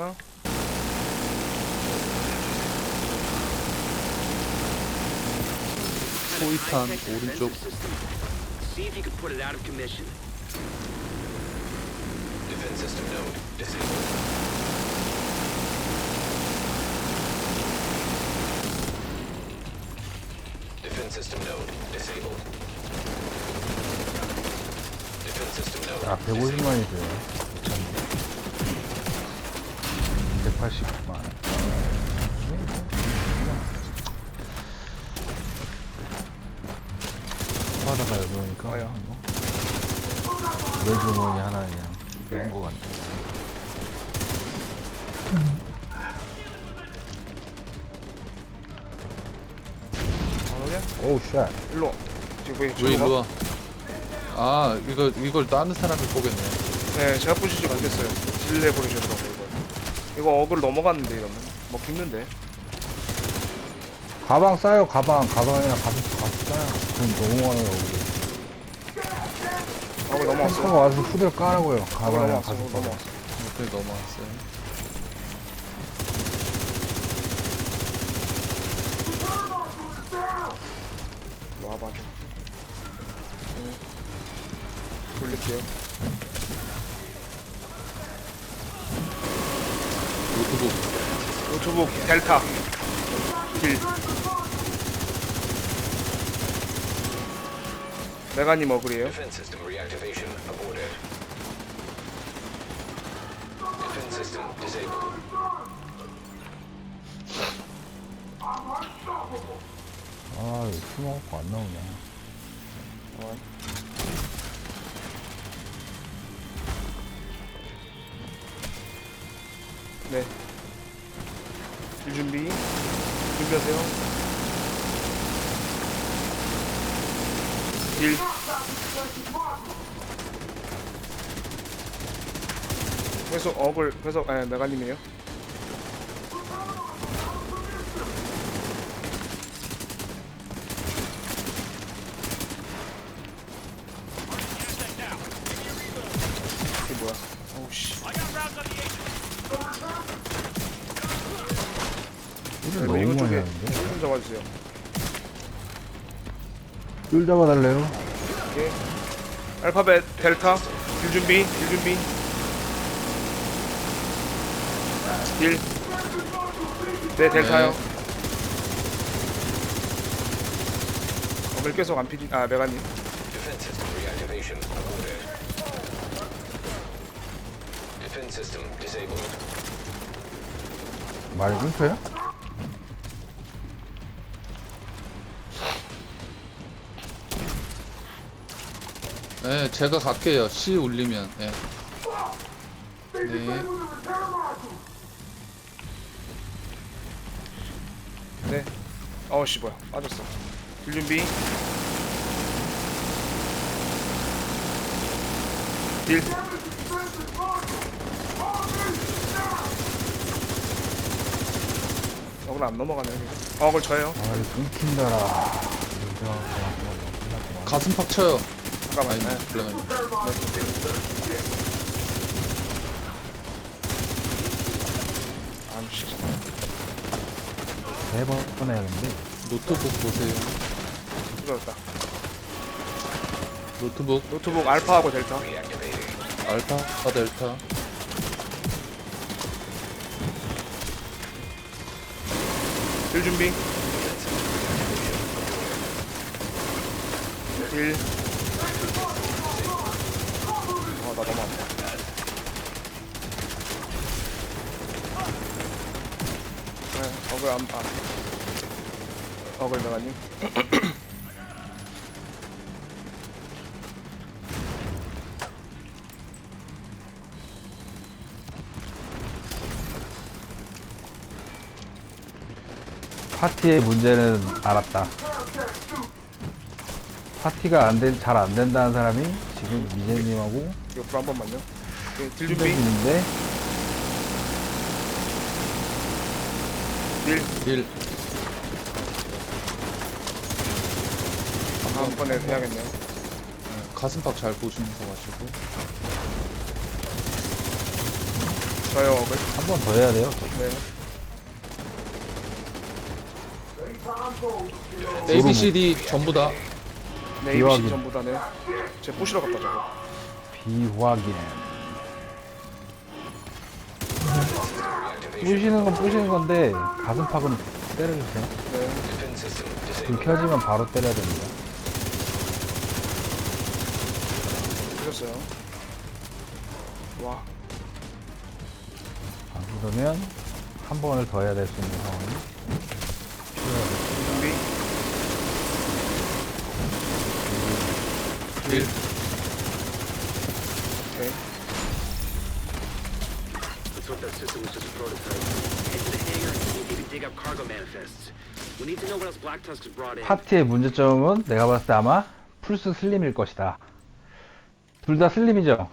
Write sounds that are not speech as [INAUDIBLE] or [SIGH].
하나. 소위탄 오른쪽 See if you can put it out of commission. Defense system node disabled. Defense system node disabled. Defense system node 아, disabled. 150만이 돼요. 180만. 하다가 여기니까 뭐야? 내 주머니 하나 그냥 뺀거 같네. 안 오냐? 오우 샷. 일로. 와. 지금 왜, 일로 봐? 와? 아 이거 이걸 다른 사람이 보겠네 네, 제가 부시지 못했어요. 딜레 버리셨다고 이거. 어글 넘어갔는데 이러면 먹히는데. 가방 싸요 가방 가방이나 가방 가방 싸요. 그럼 넘어가는 거 우리. 어글 넘어왔어. 와서 후드를 까라고요. 어글 가방이나 넘어왔어. 가방. 어글 넘어왔어. 이렇게 넘어왔어요 와봐 좀. 네. 돌릴게요. 노트북 노트북 델타. 딜. 메가님 어글이에요. Defense system reactivation aborted. Defense system disabled. 아, 이거 술 먹고 안 나오냐. 네. 일 준비. 준비하세요. 일. 계속 어글 계속 예 메가님이에요. 이게 뭐야? 어우씨. 술을 네, 이거 너무 많이 쪽에 하는데. 좀 잡아주세요. 술 잡아달래요. 오케이. 알파벳 델타 딜 준비 딜 준비 딜네 델타요 어글 계속 안 피지 아 메가님 reactivation. 말이 끊겨요? 네 제가 갈게요. C 울리면. 네. 네. 네. 어우 씨 뭐야. 빠졌어. 딜 준비. 딜 어글 안 넘어가네 여기. 어글 저예요 아, 이거 끊긴다라. 이거 끝났구만. 가슴 팍 쳐요 잠깐만 아니 네. 블레면 아씨 세번 해야겠는데. 노트북 보세요 부러졌다 노트북 노트북 알파하고 델타. 알파 델타 딜 준비. 딜. 아, 나 너무 아파. 네, 어글 안, 아. 어글 메가님. [CLEARS THROAT] 파티의 문제는 알았다. 파티가 안 된, 잘 안 된다는 사람이 지금 미제님하고 옆으로 한 번만요. 오케이, 딜 준비. 힘들는데 딜. 1 다음번에 해야겠네요. 가슴팍 잘 보시면서 가시고 저요 어글. 한 번 더 해야 돼요. 네. A, B, C, D 전부 다. 네, ABC. 전부 다네. 제 부시러 갔다 저거. 비확인. 부시는 건 부시는 건데 가슴팍은 때려주세요. 네. 불. 켜지면 바로 때려야 됩니다. 부셨어요. 와. 아, 그러면 한 번을 더 해야 될 수 있는 상황이 준비. 1. 오케이. Let's hope that system was just a prototype. Head to the hangar and see if you can dig up cargo manifests. We need to know what else Black Tusk has brought in. 파티의 문제점은 내가 봤을 때 아마 플스 슬림일 것이다. 둘 다 슬림이죠?